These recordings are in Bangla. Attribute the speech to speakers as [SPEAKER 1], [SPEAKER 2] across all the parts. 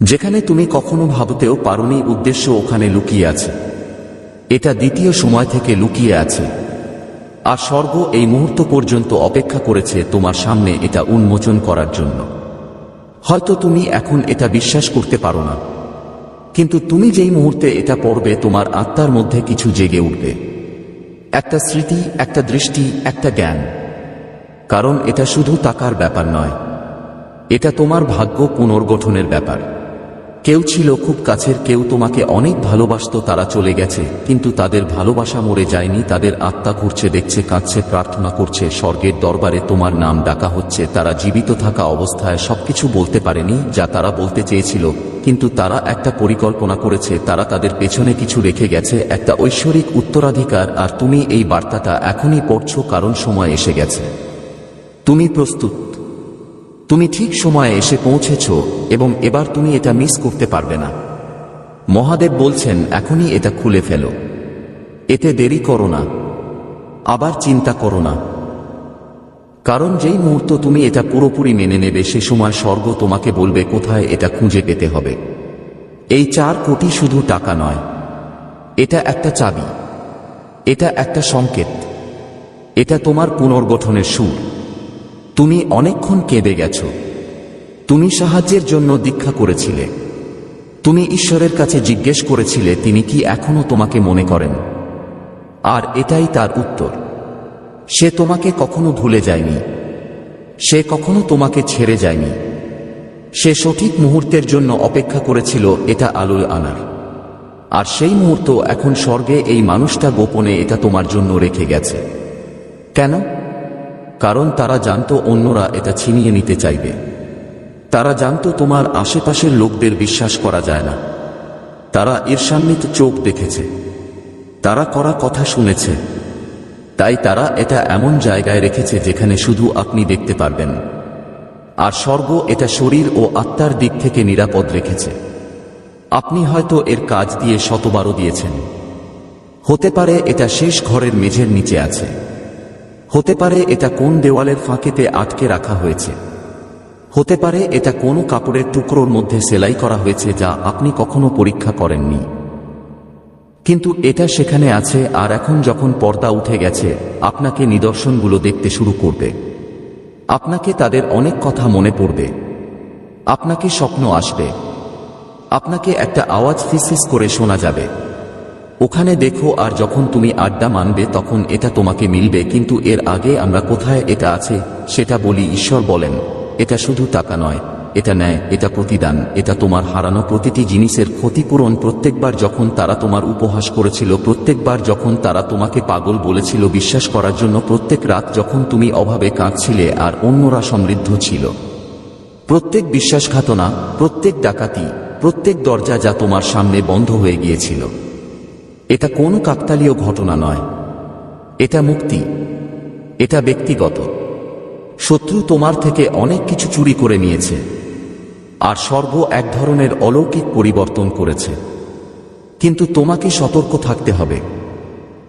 [SPEAKER 1] যেখানে তুমি কখনো ভাবতেও পারোনি উদ্দেশ্য ওখানে লুকিয়ে আছে। এটা দ্বিতীয় সময় থেকে লুকিয়ে আছে। আর স্বর্গ এই মুহূর্ত পর্যন্ত অপেক্ষা করেছে তোমার সামনে এটা উন্মোচন করার জন্য। হয়তো তুমি এখন এটা বিশ্বাস করতে পারো না। কিন্তু তুমি যেই মুহূর্তে এটা পড়বে তোমার আত্মার মধ্যে কিছু জেগে উঠবে। একটা স্মৃতি, একটা দৃষ্টি, একটা জ্ঞান। কারণ এটা শুধু টাকার ব্যাপার নয়। এটা তোমার ভাগ্য পুনর্গঠনের ব্যাপার। কেউ ছিল খুব কাছের, কেউ তোমাকে অনেক ভালোবাসতো, তারা চলে গেছে, কিন্তু তাদের ভালোবাসা মরে যায়নি, তাদের আত্মা ঘুরছে, দেখছে, কাঁদছে, প্রার্থনা করছে, স্বর্গের দরবারে তোমার নাম ডাকা হচ্ছে, তারা জীবিত থাকা অবস্থায় সবকিছু বলতে পারেনি, যা তারা বলতে চেয়েছিল, কিন্তু তারা একটা পরিকল্পনা করেছে, তারা তাদের পেছনে কিছু রেখে গেছে, একটা ঐশ্বরিক উত্তরাধিকার, আর তুমি এই বার্তাটা এখনই পড়ছো, কারণ সময় এসে গেছে। তুমি প্রস্তুত। তুমি ঠিক সময়ে এসে পৌঁছেছ এবং এবার তুমি এটা মিস করতে পারবে না। মহাদেব বলছেন, এখনই এটা খুলে ফেলো। এতে দেরি করো না। আবার চিন্তা করো না। কারণ যেই মুহূর্ত তুমি এটা পুরোপুরি মেনে নেবে, সে সময় স্বর্গ তোমাকে বলবে, কোথায় এটা খুঁজে পেতে হবে? এই চার কোটি শুধু টাকা নয়। এটা একটা চাবি। এটা একটা সংকেত। এটা তোমার পুনর্গঠনের সুর। তুমি অনেকক্ষণ কেঁদে গেছ। তুমি সাহায্যের জন্য দীক্ষা করেছিলে। তুমি ঈশ্বরের কাছে জিজ্ঞেস করেছিলে, তিনি কি এখনও তোমাকে মনে করেন? আর এটাই তার উত্তর। সে তোমাকে কখনো ভুলে যায়নি। সে কখনো তোমাকে ছেড়ে যায়নি। সে সঠিক মুহূর্তের জন্য অপেক্ষা করেছিল, এটা আলোয় আনার। আর সেই মুহূর্ত এখন স্বর্গে এই মানুষটা গোপনে এটা তোমার জন্য রেখে গেছে। কেন? কারণ তারা জানত অন্যরা এটা ছিনিয়ে নিতে চাইবে। তারা জানত তোমার আশেপাশের লোকদের বিশ্বাস করা যায় না। তারা ঈর্ষান্বিত চোখ দেখেছে। তারা করা কথা শুনেছে। তাই তারা এটা এমন জায়গায় রেখেছে যেখানে শুধু আপনি দেখতে পারবেন। আর স্বর্গ এটা শরীর ও আত্মার দিক থেকে নিরাপদ রেখেছে। আপনি হয়তো এর কাজ দিয়ে শতবারও দিয়েছেন। হতে পারে এটা শেষ ঘরের মেঝের নিচে আছে। হতে পারে এটা কোন দেওয়ালের ফাঁকেতে আটকে রাখা হয়েছে। হতে পারে এটা কোনো কাপড়ের টুকরোর মধ্যে সেলাই করা হয়েছে যা আপনি কখনো পরীক্ষা করেননি। কিন্তু এটা সেখানে আছে আর এখন যখন পর্দা উঠে গেছে, আপনাকে নিদর্শনগুলো দেখতে শুরু করবে। আপনাকে তাদের অনেক কথা মনে পড়বে। আপনাকে স্বপ্ন আসবে। আপনাকে একটা আওয়াজ ফিসফিস করে শোনা যাবে। ওখানে দেখো আর যখন তুমি আড্ডা মানবে তখন এটা তোমাকে মিলবে, কিন্তু এর আগে আমরা কোথায় এটা আছে সেটা বলি ঈশ্বর বলেন। এটা শুধু টাকা নয়, এটা নেয় এটা প্রতিদান, এটা তোমার হারানো প্রতিটি জিনিসের ক্ষতিপূরণ। প্রত্যেকবার যখন তারা তোমার উপহাস করেছিল, প্রত্যেকবার যখন তারা তোমাকে পাগল বলেছিল বিশ্বাস করার জন্য, প্রত্যেক রাত যখন তুমি অভাবে কাঁদছিলে আর অন্যরা সমৃদ্ধ ছিল। প্রত্যেক বিশ্বাসঘাতনা, প্রত্যেক ডাকাতি, প্রত্যেক দরজা যা তোমার সামনে বন্ধ হয়ে গিয়েছিল। এটা কোন কাকতালীয় ঘটনা নয়। এটা মুক্তি। এটা ব্যক্তিগত। শত্রু তোমার থেকে অনেক কিছু চুরি করে নিয়েছে। আর স্বর্গ এক ধরনের অলৌকিক পরিবর্তন করেছে। কিন্তু তোমাকে সতর্ক থাকতে হবে।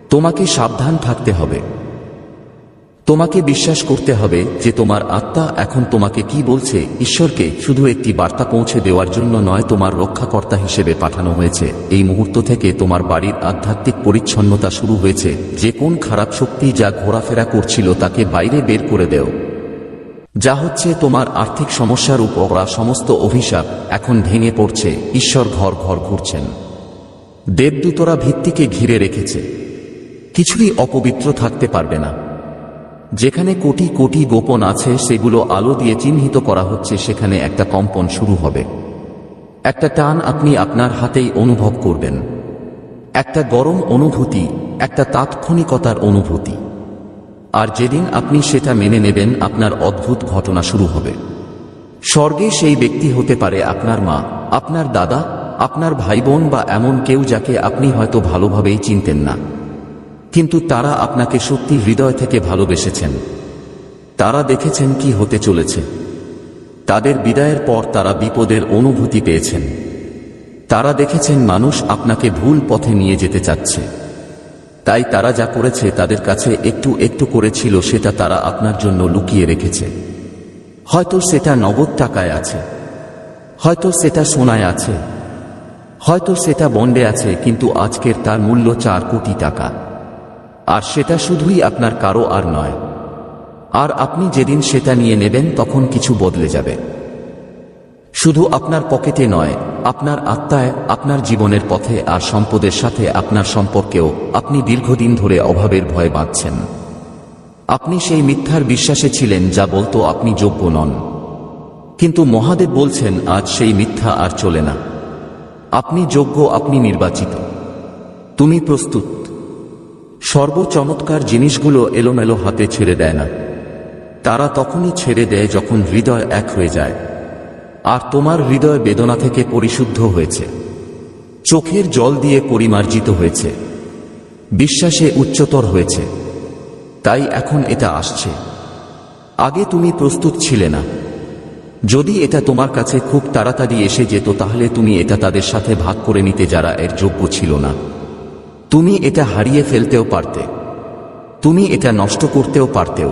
[SPEAKER 1] তোমাকে সাবধান থাকতে হবে। তোমাকে বিশ্বাস করতে হবে যে তোমার আত্মা এখন তোমাকে কি বলছে, ঈশ্বরকে শুধু একটি বার্তা পৌঁছে দেওয়ার জন্য নয়, তোমার রক্ষাকর্তা হিসেবে পাঠানো হয়েছে। এই মুহূর্ত থেকে তোমার বাড়ির আধ্যাত্মিক পরিচ্ছন্নতা শুরু হয়েছে। যে কোন খারাপ শক্তি যা ঘোরাফেরা করছিল তাকে বাইরে বের করে দেও। যা হচ্ছে তোমার আর্থিক সমস্যার উপর সমস্ত অভিশাপ এখন ভেঙে পড়ছে। ঈশ্বর ঘর ঘর ঘুরছেন। দেবদূতরা ভিত্তিকে ঘিরে রেখেছে। কিছুই অপবিত্র থাকতে পারবে না। যেখানে কোটি কোটি গোপন আছে, সেগুলো আলো দিয়ে চিহ্নিত করা হচ্ছে, সেখানে একটা কম্পন শুরু হবে। একটা টান আপনি আপনার হাতেই অনুভব করবেন। একটা গরম অনুভূতি, একটা তাৎক্ষণিকতার অনুভূতি। আর যেদিন আপনি সেটা মেনে নেবেন, আপনার অদ্ভুত ঘটনা শুরু হবে। স্বর্গে সেই ব্যক্তি হতে পারে আপনার মা, আপনার দাদা, আপনার ভাই বোন বা এমন কেউ যাকে আপনি হয়তো ভালোভাবেই চিনতেন না। কিন্তু তারা আপনাকে সত্যি হৃদয় থেকে ভালোবেসেছেন। তারা দেখেছেন কি হতে চলেছে। তাদের বিদায়ের পর তারা বিপদের অনুভূতি পেয়েছেন। তারা দেখেছেন মানুষ আপনাকে ভুল পথে নিয়ে যেতে চাচ্ছে। তাই তারা যা করেছে তাদের কাছে একটু একটু করেছিল সেটা তারা আপনার জন্য লুকিয়ে রেখেছে। হয়তো সেটা নগদ টাকায় আছে। হয়তো সেটা সোনায় আছে। হয়তো সেটা বন্ডে আছে, কিন্তু আজকের তার মূল্য চার কোটি টাকা। আর সেটা শুধুই আপনার কারও আর নয়। আর আপনি যেদিন সেটা নিয়ে নেবেন, তখন কিছু বদলে যাবে। শুধু আপনার পকেটে নয়, আপনার আত্মায়, আপনার জীবনের পথে আর সম্পদের সাথে আপনার সম্পর্কেও আপনি দীর্ঘদিন ধরে অভাবের ভয় বাঁচছেন আপনি সেই মিথ্যার বিশ্বাসে ছিলেন যা বলতো আপনি যোগ্য নন। কিন্তু মহাদেব বলছেন, আজ সেই মিথ্যা আর চলে না। আপনি যোগ্য, আপনি নির্বাচিত। তুমি প্রস্তুত। সর্বচমৎকার জিনিসগুলো এলোমেলো হাতে ছেড়ে দেয় না। তারা তখনই ছেড়ে দেয় যখন হৃদয় এক হয়ে যায়। আর তোমার হৃদয় বেদনা থেকে পরিশুদ্ধ হয়েছে। চোখের জল দিয়ে পরিমার্জিত হয়েছে। বিশ্বাসে উচ্চতর হয়েছে। তাই এখন এটা আসছে। আগে তুমি প্রস্তুত ছিলে না। যদি এটা তোমার কাছে খুব তাড়াতাড়ি এসে যেত তাহলে তুমি এটা তাদের সাথে ভাগ করে নিতে যারা এর যোগ্য ছিল না। তুমি এটা হারিয়ে ফেলতেও পারতে। তুমি এটা নষ্ট করতেও পারতেও।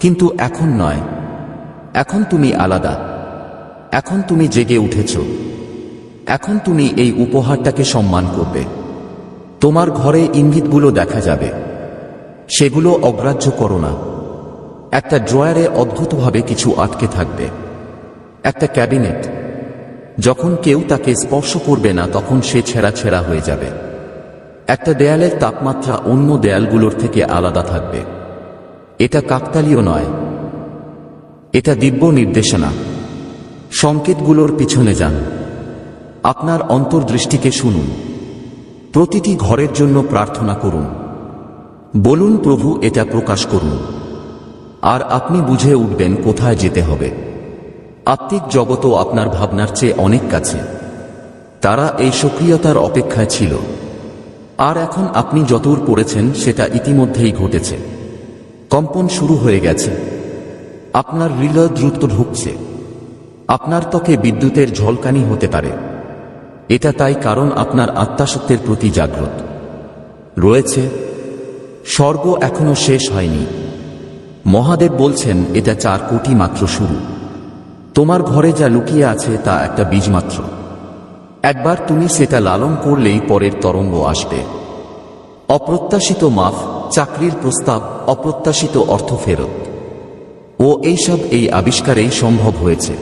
[SPEAKER 1] কিন্তু এখন নয়। এখন তুমি আলাদা। এখন তুমি জেগে উঠেছ। এখন তুমি এই উপহারটাকে সম্মান করবে। তোমার ঘরে ইঙ্গিতগুলো দেখা যাবে। সেগুলো অগ্রাহ্য করো না। একটা ড্রয়ারে অদ্ভুতভাবে কিছু আটকে থাকবে। একটা ক্যাবিনেট। যখন কেউ তাকে স্পর্শ করবে না, তখন সে ছেঁড়া ছেঁড়া হয়ে যাবে। একটা দেয়ালের তাপমাত্রা অন্য দেয়ালগুলোর থেকে আলাদা থাকবে। এটা কাকতালীয় নয়। এটা দিব্য নির্দেশনা। সংকেতগুলোর পিছনে যান। আপনার অন্তর্দৃষ্টিকে শুনুন। প্রতিটি ঘরের জন্য প্রার্থনা করুন। বলুন, প্রভু, এটা প্রকাশ করুন। আর আপনি বুঝে উঠবেন কোথায় যেতে হবে। আত্মিক জগতও আপনার ভাবনার চেয়ে অনেক কাছে। তারা এই সক্রিয়তার অপেক্ষায় ছিল। আর এখন আপনি যতদূর পড়েছেন সেটা ইতিমধ্যেই ঘটেছে। কম্পন শুরু হয়ে গেছে। আপনার হৃদয় দ্রুত ঢুকছে। আপনার ত্বকে বিদ্যুতের ঝলকানি হতে পারে। এটা তাই কারণ আপনার আত্মাসত্বের প্রতি জাগ্রত। রয়েছে। স্বর্গ এখনও শেষ হয়নি। মহাদেব বলছেন, এটা চার কোটি মাত্র শুরু। তোমার ঘরে যা লুকিয়ে আছে তা একটা বীজ মাত্র একবার তুমি সেটা লালন করলেই পরের তরঙ্গ আসবে। অপ্রত্যাশিত মাফ, চাকরির প্রস্তাব, অপ্রত্যাশিত অর্থ ফেরত। ও এইসব এই আবিষ্কারেই সম্ভব হয়েছে।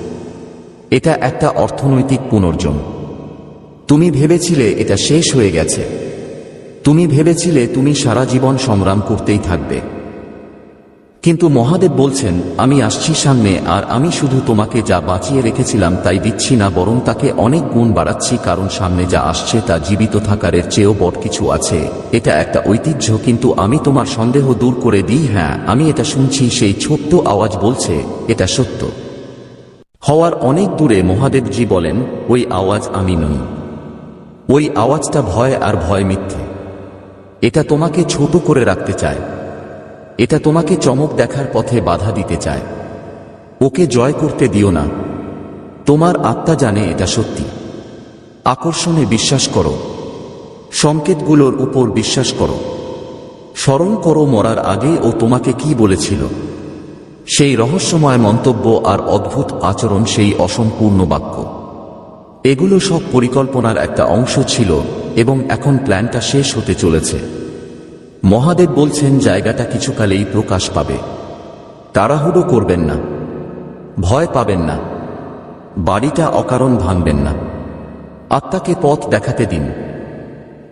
[SPEAKER 1] এটা একটা অর্থনৈতিক পুনর্জন। তুমি ভেবেছিলে এটা শেষ হয়ে গেছে। তুমি ভেবেছিলে তুমি সারা জীবন সংগ্রাম করতেই থাকবে। কিন্তু মহাদেব বলছেন, আমি আসছি সামনে, আর আমি শুধু তোমাকে যা বাঁচিয়ে রেখেছিলাম তাই দিচ্ছি না, বরং তাকে অনেক গুণ বাড়াচ্ছি, কারণ সামনে যা আসছে তা জীবিত থাকারের চেয়েও বড় কিছু আছে। এটা একটা ঐতিহ্য, কিন্তু আমি তোমার সন্দেহ দূর করে দিই হ্যাঁ আমি এটা শুনছি, সেই ছোট্ট আওয়াজ বলছে, এটা সত্য। হওয়ার অনেক দূরে মহাদেবজি বলেন, ওই আওয়াজ আমি নই। ওই আওয়াজটা ভয় আর ভয় মিথ্যে। এটা তোমাকে ছোট করে রাখতে চায়। এটা তোমাকে চমক দেখার পথে বাধা দিতে চায়। ওকে জয় করতে দিও না। তোমার আত্মা জানে এটা সত্যি। আকর্ষণে বিশ্বাস করো। সংকেতগুলোর উপর বিশ্বাস করো। স্মরণ করো মরার আগে ও তোমাকে কি বলেছিল। সেই রহস্যময় মন্তব্য আর অদ্ভুত আচরণ সেই অসম্পূর্ণ বাক্য। এগুলো সব পরিকল্পনার একটা অংশ ছিল এবং এখন প্ল্যানটা শেষ হতে চলেছে। মহাদেব বলছেন, জায়গাটা কিছুকালেই প্রকাশ পাবে। তাড়াহুড়ো করবেন না। ভয় পাবেন না। বাড়িটা অকারণ ভাঙবেন না। আত্মাকে পথ দেখাতে দিন।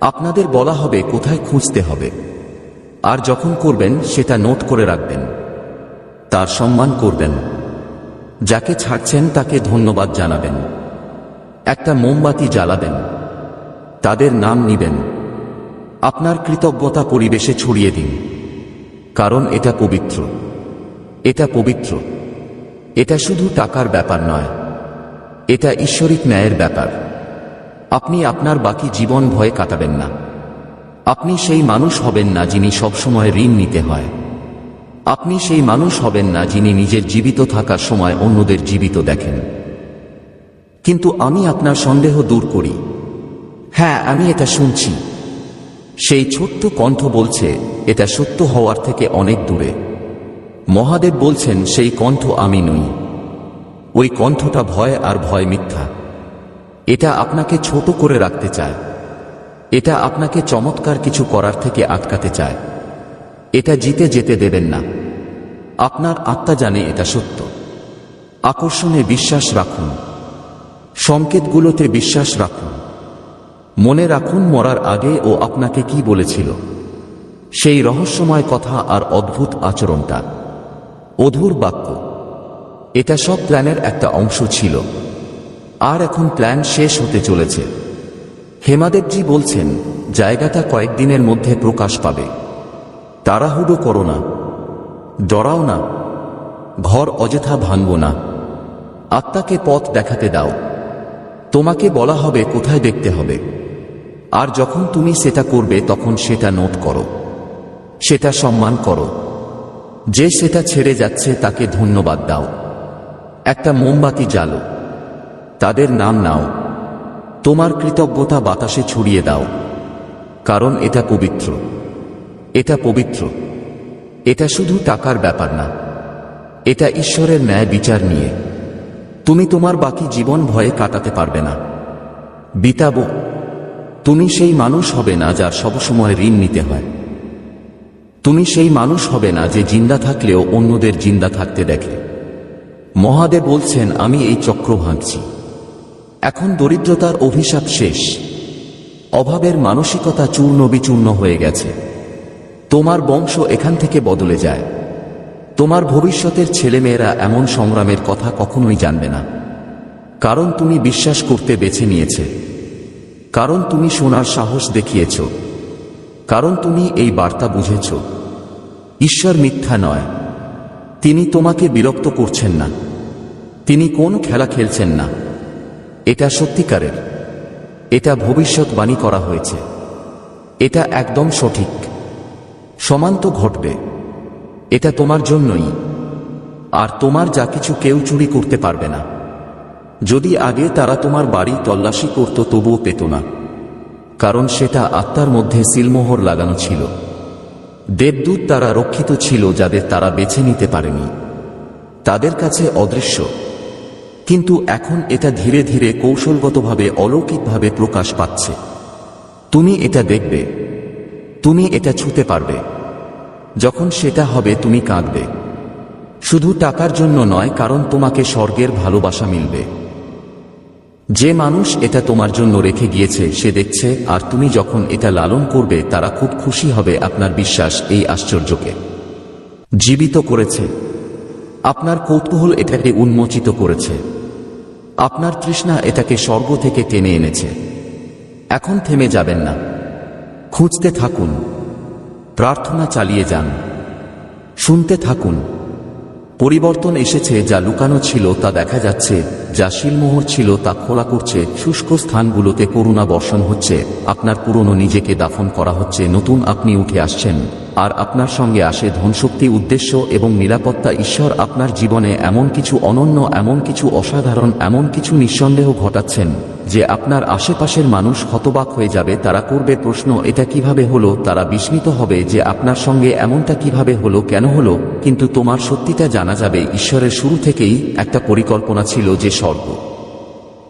[SPEAKER 1] আপনাদের বলা হবে, কোথায় খুঁজতে হবে। আর যখন করবেন, সেটা নোট করে রাখবেন। তার সম্মান করবেন। যাকে ছাড়ছেন, তাকে ধন্যবাদ জানাবেন। একটা মোমবাতি জ্বালাবেন। তাদের নাম নিবেন। আপনার কৃতজ্ঞতা পরিবেশে ছড়িয়ে দিন। কারণ এটা পবিত্র। এটা পবিত্র। এটা শুধু টাকার ব্যাপার নয়। এটা ঈশ্বরিক ন্যায়ের ব্যাপার। আপনি আপনার বাকি জীবন ভয়ে কাটাবেন না। আপনি সেই মানুষ হবেন না যিনি সবসময় ঋণ নিতে হয়। আপনি সেই মানুষ হবেন না যিনি নিজের জীবিত থাকার সময় অন্যদের জীবিত দেখেন। কিন্তু আমি আপনার সন্দেহ দূর করি। হ্যাঁ আমি এটা শুনছি। সেই ছোট্ট কণ্ঠ বলছে, এটা সত্য হওয়ার থেকে অনেক দূরে। মহাদেব বলছেন, সেই কণ্ঠ আমি নই। ওই কণ্ঠটা ভয় আর ভয় মিথ্যা। এটা আপনাকে ছোট করে রাখতে চায়। এটা আপনাকে চমৎকার কিছু করার থেকে আটকাতে চায়। এটা জিতে যেতে দেবেন না। আপনার আত্মা জানে এটা সত্য। আকর্ষণে বিশ্বাস রাখুন। সংকেতগুলোতে বিশ্বাস রাখুন। মনে রাখুন, মরার আগে ও আপনাকে কি বলেছিল। সেই রহস্যময় কথা আর অদ্ভুত আচরণটা। অধুর বাক্য। এটা সব প্ল্যানের একটা অংশ ছিল। আর এখন প্ল্যান শেষ হতে চলেছে। হেমাদেবজি বলছেন, জায়গাটা কয়েকদিনের মধ্যে প্রকাশ পাবে। তাড়াহুড়ো করো না। ডরাও না। ঘর অযথা ভাঙব না। আত্মাকে পথ দেখাতে দাও। তোমাকে বলা হবে, কোথায় দেখতে হবে। আর যখন তুমি সেটা করবে, তখন সেটা নোট করো। সেটা সম্মান করো। যে সেটা ছেড়ে যাচ্ছে, তাকে ধন্যবাদ দাও। একটা মোমবাতি জ্বালো। তাদের নাম নাও। তোমার কৃতজ্ঞতা বাতাসে ছড়িয়ে দাও। কারণ এটা পবিত্র। এটা পবিত্র। এটা শুধু টাকার ব্যাপার না। এটা ঈশ্বরের ন্যায় বিচার নিয়ে। তুমি তোমার বাকি জীবন ভয়ে কাটাতে পারবে না। বিতাবো। তুমি সেই মানুষ হবে না যার সবসময় ঋণ নিতে হয়। তুমি সেই মানুষ হবে না যে জিন্দা থাকলেও অন্যদের জিন্দা থাকতে দেখে। মহাদেব বলছেন, আমি এই চক্র ভাঙছি। এখন দরিদ্রতার অভিশাপ শেষ। অভাবের মানসিকতা চূর্ণ বিচূর্ণ হয়ে গেছে। তোমার বংশ এখান থেকে বদলে যায়। তোমার ভবিষ্যতের ছেলেমেয়েরা এমন সংগ্রামের কথা কখনোই জানবে না। কারণ তুমি বিশ্বাস করতে বেছে নিয়েছে। কারণ তুমি শোনার সাহস দেখিয়েছ। কারণ তুমি এই বার্তা বুঝেছ। ঈশ্বর মিথ্যা নয়। তিনি তোমাকে বিরক্ত করছেন না। তিনি কোন খেলা খেলছেন না। এটা সত্যিকারের। এটা ভবিষ্যৎবাণী করা হয়েছে। এটা একদম সঠিক। সমান্ত ঘটবে। এটা তোমার জন্যই। আর তোমার যা কিছু কেউ চুরি করতে পারবে না। যদি আগে তারা তোমার বাড়ি তল্লাশি করত, তবুও পেত না। কারণ সেটা আত্মার মধ্যে সিলমোহর লাগানো ছিল। দেবদূত তারা রক্ষিত ছিল যাদের তারা বেছে নিতে পারেনি। তাদের কাছে অদৃশ্য। কিন্তু এখন এটা ধীরে ধীরে কৌশলগতভাবে, অলৌকিকভাবে প্রকাশ পাচ্ছে। তুমি এটা দেখবে। তুমি এটা ছুতে পারবে। যখন সেটা হবে, তুমি কাঁদবে। শুধু টাকার জন্য নয়, কারণ তোমাকে স্বর্গের ভালোবাসা মিলবে। যে মানুষ এটা তোমার জন্য রেখে গিয়েছে, সে দেখছে, আর তুমি যখন এটা লালন করবে, তারা খুব খুশি হবে আপনার বিশ্বাস এই আশ্চর্যকে। জীবিত করেছে। আপনার কৌতূহল এটাকে উন্মোচিত করেছে। আপনার তৃষ্ণা এটাকে স্বর্গ থেকে টেনে এনেছে। এখন থেমে যাবেন না। খুঁজতে থাকুন। প্রার্থনা চালিয়ে যান। শুনতে থাকুন। পরিবর্তন এসেছে যা লুকানো ছিল, তা দেখা যাচ্ছে, যা শিলমোহর ছিল, তা খোলা করছে, শুষ্ক স্থানগুলোতে করুণা বর্ষণ হচ্ছে, আপনার পুরনো নিজেকে দাফন করা হচ্ছে, নতুন আপনি উঠে আসছেন। আর আপনার সঙ্গে আসে ধনশক্তি, উদ্দেশ্য এবং নিরাপত্তা। ঈশ্বর আপনার জীবনে এমন কিছু অনন্য, এমন কিছু অসাধারণ, এমন কিছু নিঃসন্দেহ ঘটাচ্ছেন যে আপনার আশেপাশের মানুষ হতবাক হয়ে যাবে, তারা করবে প্রশ্ন, এটা কীভাবে হলো? তারা বিস্মিত হবে যে আপনার সঙ্গে এমনটা কীভাবে হলো, কেন হলো? কিন্তু তোমার সত্যিটা জানা যাবে, ঈশ্বরের শুরু থেকেই একটা পরিকল্পনা ছিল যে স্বর্গ।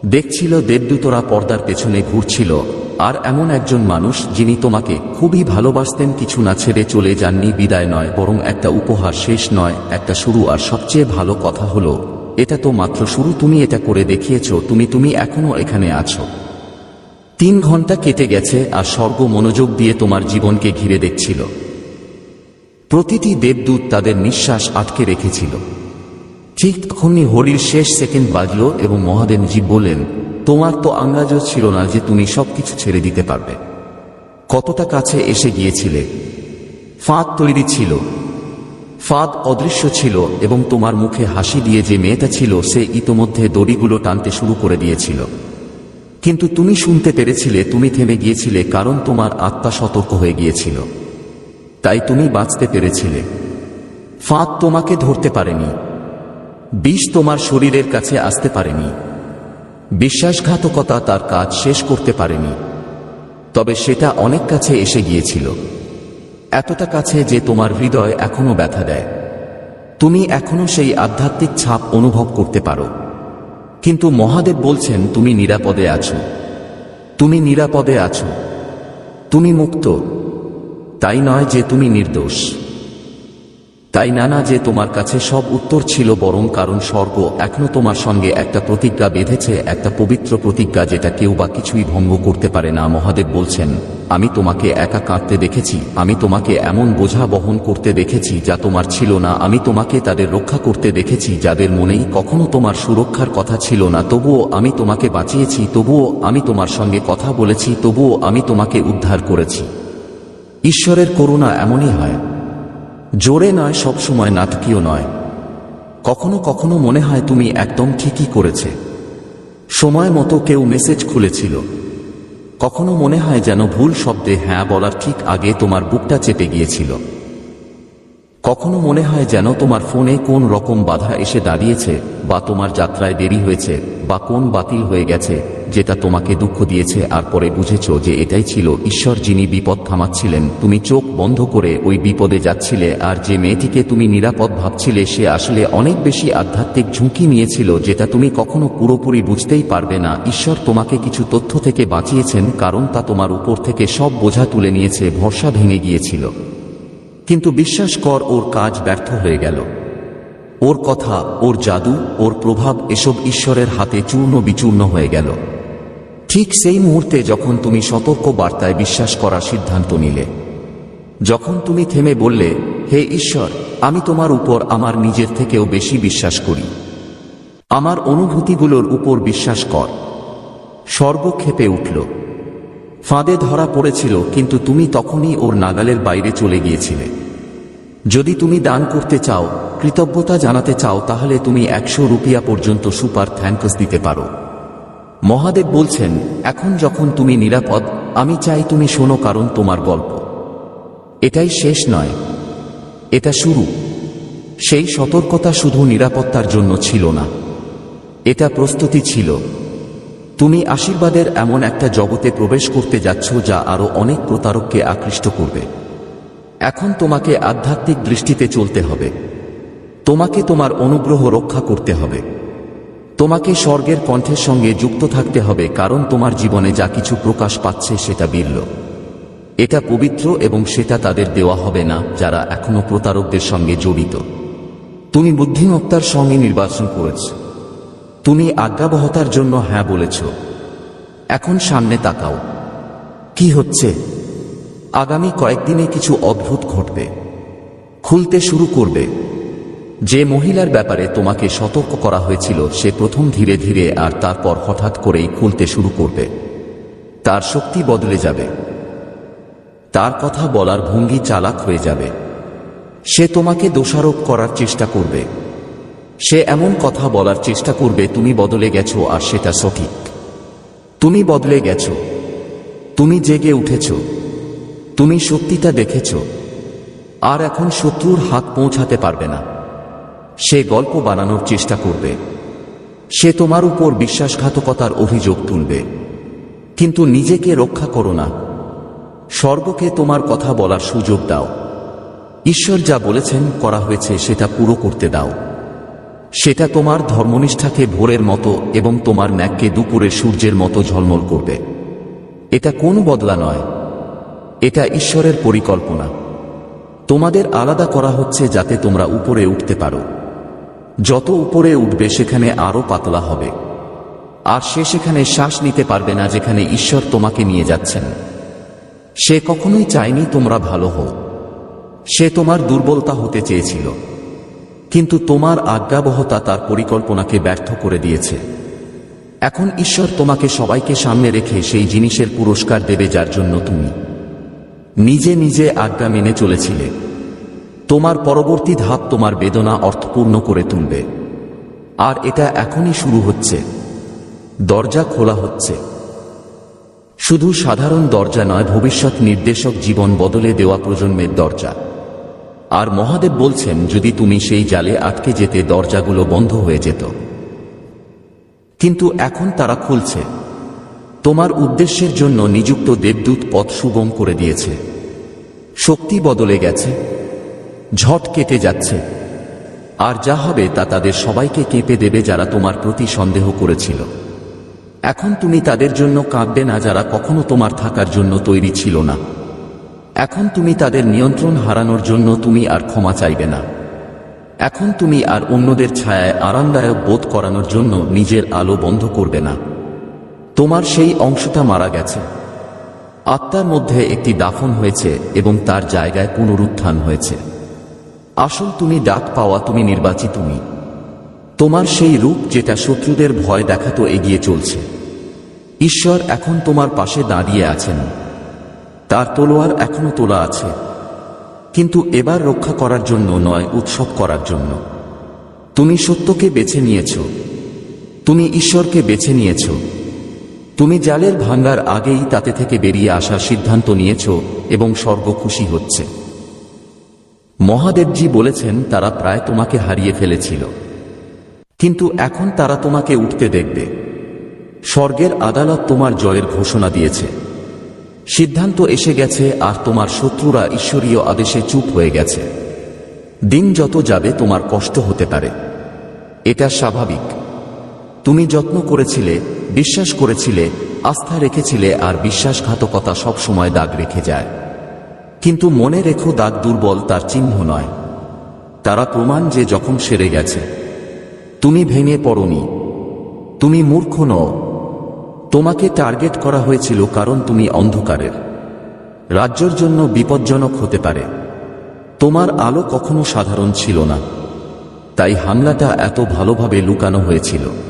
[SPEAKER 1] দেখছিল দেবদূতরা পর্দার পেছনে ঘুরছিল। আর এমন একজন মানুষ যিনি তোমাকে খুবই ভালোবাসতেন, কিছু না ছেড়ে চলে যাননি, বিদায় নয়, বরং একটা উপহার শেষ নয়, একটা শুরু, আর সবচেয়ে ভালো কথা হলো, এটা তো মাত্র শুরু, তুমি এটা করে দেখিয়েছ, তুমি তুমি এখনও এখানে আছো। তিন ঘণ্টা কেটে গেছে, আর স্বর্গ মনোযোগ দিয়ে তোমার জীবনকে ঘিরে দেখছিল। প্রতিটি দেবদূত তাদের নিঃশ্বাস আটকে রেখেছিল। ঠিক তখনই হরির শেষ সেকেন্ড বাজল, এবং মহাদেবজি বললেন তোমার তো আন্দাজও ছিল না যে তুমি সবকিছু ছেড়ে দিতে পারবে। কতটা কাছে এসে গিয়েছিলে। ফাঁদ তৈরি ছিল। ফাঁদ অদৃশ্য ছিল এবং তোমার মুখে হাসি দিয়ে যে মেয়েটা ছিল, সে ইতোমধ্যে দড়িগুলো টানতে শুরু করে দিয়েছিল। কিন্তু তুমি শুনতে পেরেছিলে, তুমি থেমে গিয়েছিলে কারণ তোমার আত্মা সতর্ক হয়ে গিয়েছিল। তাই তুমি বাঁচতে পেরেছিলে। ফাঁদ তোমাকে ধরতে পারেনি। বিষ তোমার শরীরের কাছে আসতে পারেনি। বিশ্বাসঘাতকতা তার কাজ শেষ করতে পারেনি। তবে সেটা অনেক কাছে এসে গিয়েছিল। এতটা কাছে যে তোমার হৃদয় এখনও ব্যথা দেয়। তুমি এখনও সেই আধ্যাত্মিক ছাপ অনুভব করতে পারো। কিন্তু মহাদেব বলছেন, তুমি নিরাপদে আছো। তুমি নিরাপদে আছো। তুমি মুক্ত। তাই নয় যে তুমি নির্দোষ। তাই না না যে তোমার কাছে সব উত্তর ছিল বরং কারণ স্বর্গ এখনও তোমার সঙ্গে একটা প্রতিজ্ঞা বেঁধেছে, একটা পবিত্র প্রতিজ্ঞা যেটা কেউ বা কিছুই ভঙ্গ করতে পারে না। মহাদেব বলছেন, আমি তোমাকে একা কাঁদতে দেখেছি, আমি তোমাকে এমন বোঝা বহন করতে দেখেছি যা তোমার ছিল না, আমি তোমাকে তাদের রক্ষা করতে দেখেছি যাদের মনেই কখনো তোমার সুরক্ষার কথা ছিল না। তবুও আমি তোমাকে বাঁচিয়েছি, তবুও আমি তোমার সঙ্গে কথা বলেছি, তবুও আমি তোমাকে উদ্ধার করেছি। ঈশ্বরের করুণা এমনই হয়। জোরে নয় সবসময় নাটকীয় নয়। কখনো কখনো মনে হয় তুমি একদম ঠিকই করেছে। সময় মতো কেউ মেসেজ খুলেছিল। কখনো মনে হয় যেন ভুল শব্দে হ্যাঁ বলার ঠিক আগে তোমার বুকটা চেপে গিয়েছিল। কখনো মনে হয় যেন তোমার ফোনে কোন রকম বাধা এসে দাঁড়িয়েছে বা তোমার যাত্রায় দেরি হয়েছে। বা কোন বাতিল হয়ে গেছে, যেটা তোমাকে দুঃখ দিয়েছে আর পরে বুঝেছ যে এটাই ছিল ঈশ্বর যিনি বিপদ থামাচ্ছিলেন। তুমি চোখ বন্ধ করে ওই বিপদে যাচ্ছিলে আর যে মেয়েটিকে তুমি নিরাপদ ভাবছিলে সে আসলে অনেক বেশি আধ্যাত্মিক ঝুঁকি নিয়েছিল যেটা তুমি কখনো পুরোপুরি বুঝতেই পারবে না। ঈশ্বর তোমাকে কিছু তথ্য থেকে বাঁচিয়েছেন কারণ তা তোমার উপর থেকে সব বোঝা তুলে নিয়েছে, ভরসা ভেঙে গিয়েছিল। কিন্তু বিশ্বাস কর, ওর কাজ ব্যর্থ হয়ে গেল। ওর কথা, ওর জাদু, ওর প্রভাব এসব ঈশ্বরের হাতে চূর্ণ বিচূর্ণ হয়ে গেল। ঠিক সেই মুহূর্তে যখন তুমি সতর্ক বার্তায় বিশ্বাস করার সিদ্ধান্ত নিলে। যখন তুমি থেমে বললে, হে ঈশ্বর, আমি তোমার উপর আমার নিজের থেকেও বেশি বিশ্বাস করি। আমার অনুভূতিগুলোর উপর বিশ্বাস কর। স্বর্গ ক্ষেপে উঠল। ফাঁদে ধরা পড়েছিল, কিন্তু তুমি তখনই ওর নাগালের বাইরে চলে গিয়েছিলে। যদি তুমি দান করতে চাও কৃতজ্ঞতা জানাতে চাও তাহলে তুমি একশো রুপিয়া পর্যন্ত সুপার থ্যাঙ্কস দিতে পারো। মহাদেব বলছেন, এখন যখন তুমি নিরাপদ, আমি চাই তুমি শোনো কারণ তোমার গল্প। এটাই শেষ নয়। এটা শুরু। সেই সতর্কতা শুধু নিরাপত্তার জন্য ছিল না। এটা প্রস্তুতি ছিল। তুমি আশীর্বাদের এমন একটা জগতে প্রবেশ করতে যাচ্ছ যা আরও অনেক প্রতারককে আকৃষ্ট করবে। এখন তোমাকে আধ্যাত্মিক দৃষ্টিতে চলতে হবে। তোমাকে তোমার অনুগ্রহ রক্ষা করতে হবে। তোমাকে স্বর্গের কণ্ঠের সঙ্গে যুক্ত থাকতে হবে, কারণ তোমার জীবনে যা কিছু প্রকাশ পাচ্ছে সেটা বিরল। এটা পবিত্র এবং সেটা তাদের দেওয়া হবে না, যারা এখনও প্রতারকদের সঙ্গে জড়িত। তুমি বুদ্ধিমত্তার সঙ্গে নির্বাচন করেছ। তুমি আজ্ঞাবহতার জন্য হ্যাঁ বলেছ। এখন সামনে তাকাও। কি হচ্ছে? আগামী কয়েকদিনে কিছু অদ্ভুত ঘটবে। খুলতে শুরু করবে। যে মহিলার ব্যাপারে তোমাকে সতর্ক করা হয়েছিল, সে প্রথম ধীরে ধীরে আর তারপর হঠাৎ করেই খুলতে শুরু করবে। তার শক্তি বদলে যাবে। তার কথা বলার ভঙ্গি চালাক হয়ে যাবে। সে তোমাকে দোষারোপ করার চেষ্টা করবে। সে এমন কথা বলার চেষ্টা করবে, তুমি বদলে গেছো আর সেটা সঠিক। তুমি বদলে গেছো। তুমি জেগে উঠেছ। তুমি সত্যিটা দেখেছ। আর এখন শত্রুর হাত পৌঁছাতে পারবে না। সে গল্প বানানোর চেষ্টা করবে। সে তোমার উপর বিশ্বাসঘাতকতার অভিযোগ তুলবে। কিন্তু নিজেকে রক্ষা করো না। স্বর্গকে তোমার কথা বলার সুযোগ দাও। ঈশ্বর যা বলেছেন করা হয়েছে সেটা পুরো করতে দাও। সেটা তোমার ধর্মনিষ্ঠাকে ভোরের মতো এবং তোমার ন্যাককে দুপুরে সূর্যের মতো ঝলমল করবে। এটা কোন বদলা নয়। এটা ঈশ্বরের পরিকল্পনা। তোমাদের আলাদা করা হচ্ছে যাতে তোমরা উপরে উঠতে পারো। যত উপরে উঠবে সেখানে আরও পাতলা হবে। আর সে সেখানে শ্বাস নিতে পারবে না যেখানে ঈশ্বর তোমাকে নিয়ে যাচ্ছেন। সে কখনোই চায়নি তোমরা ভালো হও। সে তোমার দুর্বলতা হতে চেয়েছিল। কিন্তু তোমার আজ্ঞাবহতা তার পরিকল্পনাকে ব্যর্থ করে দিয়েছে। এখন ঈশ্বর তোমাকে সবাইকে সামনে রেখে সেই জিনিসের পুরস্কার দেবে যার জন্য তুমি নিজে নিজে আজ্ঞা মেনে চলেছিলে। তোমার পরবর্তী ধাপ তোমার বেদনা অর্থপূর্ণ করে তুলবে। আর এটা এখনই শুরু হচ্ছে। দরজা খোলা হচ্ছে। শুধু সাধারণ দরজা নয়, ভবিষ্যৎ নির্দেশক জীবন বদলে দেওয়া প্রজন্মের দরজা। আর মহাদেব বলছেন, যদি তুমি সেই জালে আটকে যেতে দরজাগুলো বন্ধ হয়ে যেত। কিন্তু এখন তারা খুলছে। তোমার উদ্দেশ্যের জন্য নিযুক্ত দেবদূত পথ সুগম করে দিয়েছে। শক্তি বদলে গেছে। ঝট কেটে যাচ্ছে। আর যা হবে তা তাদের সবাইকে কেঁপে দেবে যারা তোমার প্রতি সন্দেহ করেছিল। এখন তুমি তাদের জন্য কাঁদবে না, যারা কখনো তোমার থাকার জন্য তৈরি ছিল না। এখন তুমি তাদের নিয়ন্ত্রণ হারানোর জন্য তুমি আর ক্ষমা চাইবে না। এখন তুমি আর অন্যদের ছায়ায় আরামদায়ক বোধ করানোর জন্য নিজের আলো বন্ধ করবে না। তোমার সেই অংশটা মারা গেছে। আত্মার মধ্যে একটি দাফন হয়েছে এবং তার জায়গায় পুনরুত্থান হয়েছে। আসল তুমি ডাক পাওয়া তুমি নির্বাচিত তুমি। তোমার সেই রূপ যেটা শত্রুদের ভয় দেখাতো এগিয়ে চলছে। ঈশ্বর এখন তোমার পাশে দাঁড়িয়ে আছেন। তার তলোয়ার এখনও তোলা আছে। কিন্তু এবার রক্ষা করার জন্য নয়, উৎসব করার জন্য। তুমি সত্যকে বেছে নিয়েছ। তুমি ঈশ্বরকে বেছে নিয়েছ। তুমি জালের ভাঙ্গার আগেই তাতে থেকে বেরিয়ে আসার সিদ্ধান্ত নিয়েছ এবং স্বর্গ খুশি হচ্ছে। মহাদেবজি বলেছেন, তারা প্রায় তোমাকে হারিয়ে ফেলেছিল। কিন্তু এখন তারা তোমাকে উঠতে দেখবে। স্বর্গের আদালত তোমার জয়ের ঘোষণা দিয়েছে। সিদ্ধান্ত এসে গেছে, আর তোমার শত্রুরা ঈশ্বরীয় আদেশে চুপ হয়ে গেছে। দিন যত যাবে, তোমার কষ্ট হতে পারে। এটা স্বাভাবিক। তুমি যত্ন করেছিলে, বিশ্বাস করেছিলে, আস্থা রেখেছিলে, আর বিশ্বাসঘাতকতা সবসময় দাগ রেখে যায়। কিন্তু মনে রেখো দাগ দুর্বল তার চিহ্ন নয়। তারা প্রমাণ যে যখন সেরে গেছে। তুমি ভেঙে পড়নি। তুমি মূর্খ নও। তোমাকে টার্গেট করা হয়েছিল কারণ তুমি অন্ধকারের। রাজ্যর জন্য বিপজ্জনক হতে পারে। তোমার আলো কখনো সাধারণ ছিল না। তাই হামলাটা এত ভালোভাবে লুকানো হয়েছিল।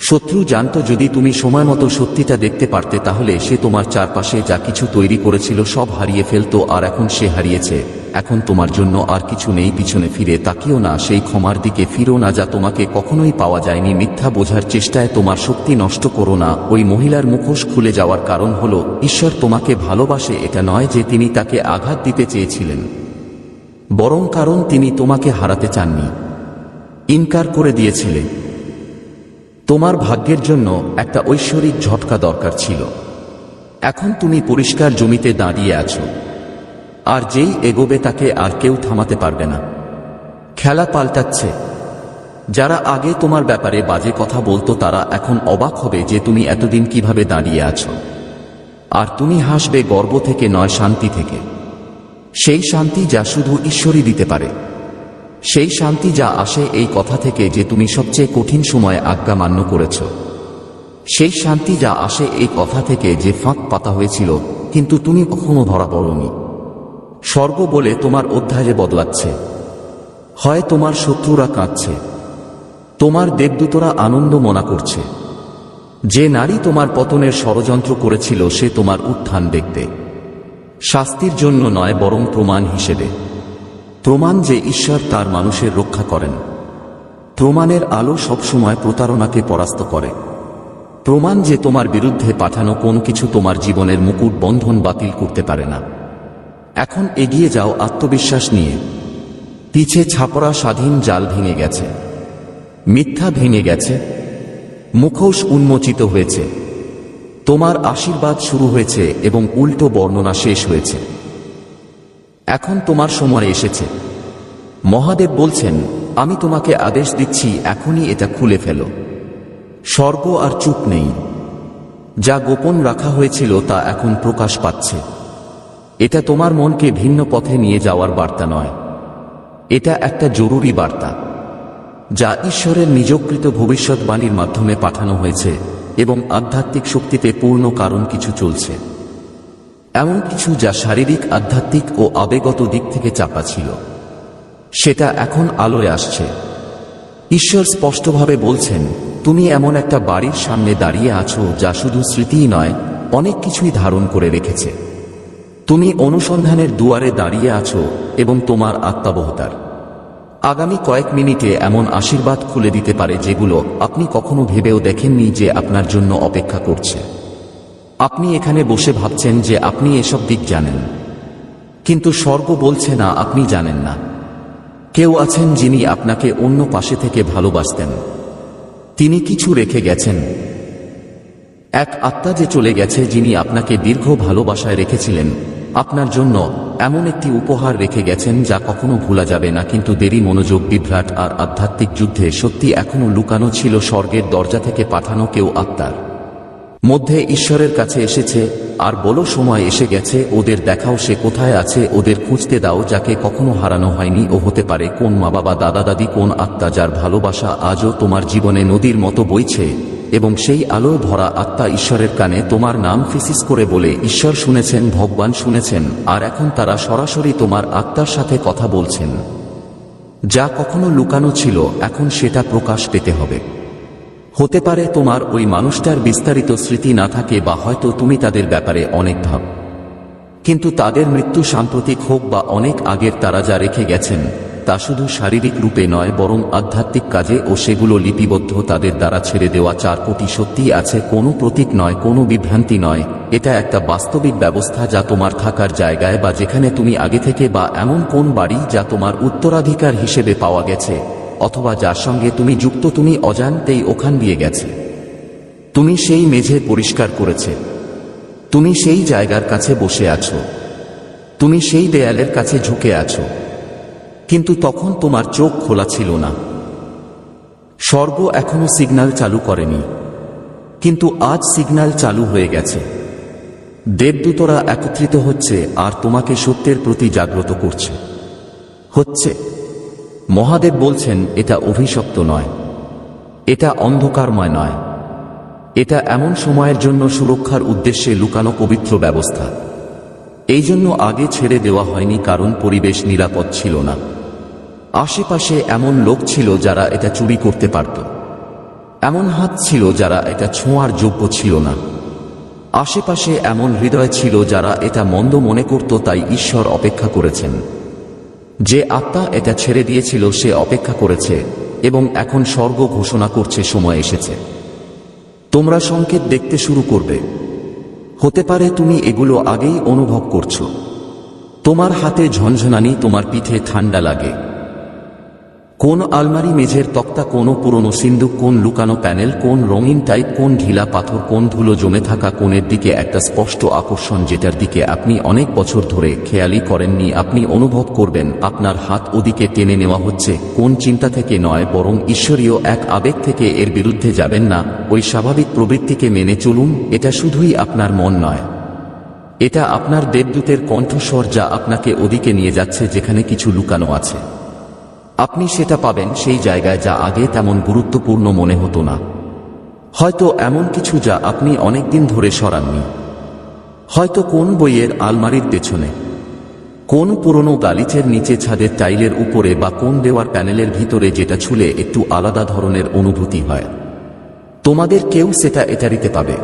[SPEAKER 1] শত্রু জানত যদি তুমি সময় মতো সত্যিটা দেখতে পারতে, তাহলে সে তোমার চারপাশে যা কিছু তৈরি করেছিল সব হারিয়ে ফেলতো, আর এখন সে হারিয়েছে। এখন তোমার জন্য আর কিছু নেই পিছনে ফিরে, তাকিও না সেই ক্ষমার দিকে ফিরো না যা তোমাকে কখনোই পাওয়া যায়নি। মিথ্যা বোঝার চেষ্টায় তোমার শক্তি নষ্ট করো না। ওই মহিলার মুখোশ খুলে যাওয়ার কারণ হল, ঈশ্বর তোমাকে ভালোবাসে, এটা নয় যে তিনি তাকে আঘাত দিতে চেয়েছিলেন। বরং কারণ তিনি তোমাকে হারাতে চাননি। ইনকার করে দিয়েছিলে। তোমার ভাগ্যের জন্য একটা ঐশ্বরিক ঝটকা দরকার ছিল। এখন তুমি পরিষ্কার জমিতে দাঁড়িয়ে আছো। আর যেই এগোবে তাকে আর কেউ থামাতে পারবে না। খেলা পাল্টাচ্ছে। যারা আগে তোমার ব্যাপারে বাজে কথা বলতো তারা এখন অবাক হবে যে তুমি এতদিন কীভাবে দাঁড়িয়ে আছো। আর তুমি হাসবে গর্ব থেকে নয় শান্তি থেকে। সেই শান্তি যা শুধু ঈশ্বরই দিতে পারে। সেই শান্তি যা আসে এই কথা থেকে যে তুমি সবচেয়ে কঠিন সময়ে আজ্ঞা মান্য করেছ। সেই শান্তি যা আসে এই কথা থেকে যে ফাঁক পাতা হয়েছিল, কিন্তু তুমি কখনো ধরা পড়নি। স্বর্গ বলে তোমার অধ্যায়ে বদলাচ্ছে। হয় তোমার শত্রুরা কাঁদছে। তোমার দেবদূতরা আনন্দ মনা করছে। যে নারী তোমার পতনের ষড়যন্ত্র করেছিল, সে তোমার উত্থান দেখতে। শাস্তির জন্য নয়, বরং প্রমাণ হিসেবে। প্রমাণ যে ঈশ্বর তার মানুষের রক্ষা করেন। প্রমাণের আলো সবসময় প্রতারণাকে পরাস্ত করে। প্রমাণ যে তোমার বিরুদ্ধে পাঠানো কোন কিছু তোমার জীবনের মুকুট বন্ধন বাতিল করতে পারে না। এখন এগিয়ে যাও আত্মবিশ্বাস নিয়ে। পিছে ছাপড়া স্বাধীন জাল ভেঙে গেছে। মিথ্যা ভেঙে গেছে। মুখোশ উন্মোচিত হয়েছে। তোমার আশীর্বাদ শুরু হয়েছে এবং উল্টো বর্ণনা শেষ হয়েছে। এখন তোমার সময় এসেছে। মহাদেব বলছেন, আমি তোমাকে আদেশ দিচ্ছি, এখনই এটা খুলে ফেলো। স্বর্গ আর চুপ নেই। যা গোপন রাখা হয়েছিল, তা এখন প্রকাশ পাচ্ছে। এটা তোমার মনকে ভিন্ন পথে নিয়ে যাওয়ার বার্তা নয়। এটা একটা জরুরি বার্তা, যা ঈশ্বরের নিজকৃত ভবিষ্যৎবাণীর মাধ্যমে পাঠানো হয়েছে এবং আধ্যাত্মিক শক্তিতে পূর্ণ কারণ কিছু চলছে। এমন কিছু যা শারীরিক, আধ্যাত্মিক ও আবেগত দিক থেকে চাপা ছিল। সেটা এখন আলোয় আসছে। ঈশ্বর স্পষ্টভাবে বলছেন, তুমি এমন একটা বাড়ির সামনে দাঁড়িয়ে আছো যা শুধু স্মৃতিই নয়, অনেক কিছুই ধারণ করে রেখেছে। তুমি অনুসন্ধানের দুয়ারে দাঁড়িয়ে আছো এবং তোমার আত্মাবহতার। আগামী কয়েক মিনিটে এমন আশীর্বাদ খুলে দিতে পারে যেগুলো আপনি কখনো ভেবেও দেখেননি যে আপনার জন্য অপেক্ষা করছে। আপনি এখানে বসে ভাবছেন যে আপনি এসব দিক জানেন। কিন্তু স্বর্গ বলছে না, আপনি জানেন না। কেউ আছেন যিনি আপনাকে অন্য পাশে থেকে ভালোবাসতেন। তিনি কিছু রেখে গেছেন। এক আত্মা যে চলে গেছে যিনি আপনাকে দীর্ঘ ভালোবাসায় রেখেছিলেন, আপনার জন্য এমন একটি উপহার রেখে গেছেন যা কখনো ভোলা যাবে না, কিন্তু দেরি মনোযোগ, বিভ্রাট আর আধ্যাত্মিক যুদ্ধে সত্যি এখনও লুকানো ছিল স্বর্গের দরজা থেকে পাঠানো কেউ আত্মার। মধ্যে ঈশ্বরের কাছে এসেছে, আর বলো সময় এসে গেছে, ওদের দেখাও সে কোথায় আছে, ওদের খুঁজতে দাও যাকে কখনো হারানো হয়নি ও হতে পারে কোন মা বাবা, দাদা দাদি, কোন আত্মা যার ভালোবাসা আজও তোমার জীবনে নদীর মতো বইছে, এবং সেই আলো ভরা আত্মা ঈশ্বরের কানে তোমার নাম ফিসিস করে বলে, ঈশ্বর শুনেছেন, ভগবান শুনেছেন, আর এখন তারা সরাসরি তোমার আত্মার সাথে কথা বলছেন। যা কখনো লুকানো ছিল, এখন সেটা প্রকাশ পেতে হবে। হতে পারে তোমার ওই মানুষটার বিস্তারিত স্মৃতি না থাকে বা হয়তো তুমি তাদের ব্যাপারে অনেক ভাব। কিন্তু তাদের মৃত্যু সাম্প্রতিক হোক বা অনেক আগের তারা যা রেখে গেছেন, তা শুধু শারীরিক রূপে নয়, বরং আধ্যাত্মিক কাজে ও সেগুলো লিপিবদ্ধ তাদের দ্বারা ছেড়ে দেওয়া চার কোটি সত্যি আছে, কোনো প্রতীক নয়, কোনো বিভ্রান্তি নয়। এটা একটা বাস্তবিক ব্যবস্থা যা তোমার থাকার জায়গায় বা যেখানে তুমি আগে থেকে বা এমন কোন বাড়ি যা তোমার উত্তরাধিকার হিসেবে পাওয়া গেছে। অথবা যার সঙ্গে তুমি যুক্ত তুমি অজান্তেই ওখান দিয়ে গেছে। তুমি সেই মেঝে পরিষ্কার করেছে। তুমি সেই জায়গার কাছে বসে আছো। তুমি সেই দেয়ালের কাছে ঝুঁকে আছো। কিন্তু তখন তোমার চোখ খোলা ছিল না। স্বর্গ এখনও সিগন্যাল চালু করেনি। কিন্তু আজ সিগন্যাল চালু হয়ে গেছে। দেবদূতরা একত্রিত হচ্ছে আর তোমাকে সত্যের প্রতি জাগ্রত করছে। হচ্ছে। মহাদেব বলছেন, এটা অভিশপ্ত নয়। এটা অন্ধকারময় নয়। এটা এমন সময়ের জন্য সুরক্ষার উদ্দেশ্যে লুকানো পবিত্র ব্যবস্থা। এই জন্য আগে ছেড়ে দেওয়া হয়নি, কারণ পরিবেশ নিরাপদ ছিল না। আশেপাশে এমন লোক ছিল যারা এটা চুরি করতে পারত। এমন হাত ছিল যারা এটা ছোঁয়ার যোগ্য ছিল না। আশেপাশে এমন হৃদয় ছিল যারা এটা মন্দ মনে করত, তাই ঈশ্বর অপেক্ষা করেছেন। যে আত্মা এটা ছেড়ে দিয়েছিল, সে অপেক্ষা করেছে এবং এখন স্বর্গ ঘোষণা করছে, সময় এসেছে। তোমরা সংকেত দেখতে শুরু করবে। হতে পারে তুমি এগুলো আগেই অনুভব করছ। তোমার হাতে ঝনঝনানি, তোমার পিঠে ঠান্ডা লাগে। কোন আলমারি মেঝের তক্তা, কোন পুরনো সিন্দুক, কোন লুকানো প্যানেল, কোন রঙিন টাইপ, কোন ঢিলা পাথর, কোন ধুলো জমে থাকা কোণের দিকে একটা স্পষ্ট আকর্ষণ যেটার দিকে আপনি অনেক বছর ধরে খেয়ালই করেননি, আপনি অনুভব করবেন আপনার হাত ওদিকে টেনে নেওয়া হচ্ছে, কোন চিন্তা থেকে নয়, বরং ঈশ্বরীয় এক আবেগ থেকে এর বিরুদ্ধে যাবেন না, ওই স্বাভাবিক প্রবৃত্তিকে মেনে চলুন, এটা শুধুই আপনার মন নয়। এটা আপনার দেবদূতের কণ্ঠস্বর যা আপনাকে ওদিকে নিয়ে যাচ্ছে, যেখানে কিছু লুকানো আছে। আপনি সেটা পাবেন সেই জায়গায় যা আগে তেমন গুরুত্বপূর্ণ মনে হতো না। হয়তো এমন কিছু যা আপনি অনেকদিন ধরে সরাননি। হয়তো কোন বইয়ের আলমারির পেছনে, কোন পুরনো গালিচের নিচে ছাদের টাইলের উপরে বা কোন দেওয়ার প্যানেলের ভিতরে যেটা ছুলে একটু আলাদা ধরনের অনুভূতি হয়। তোমাদের কেউ সেটা এটারিতে পাবে।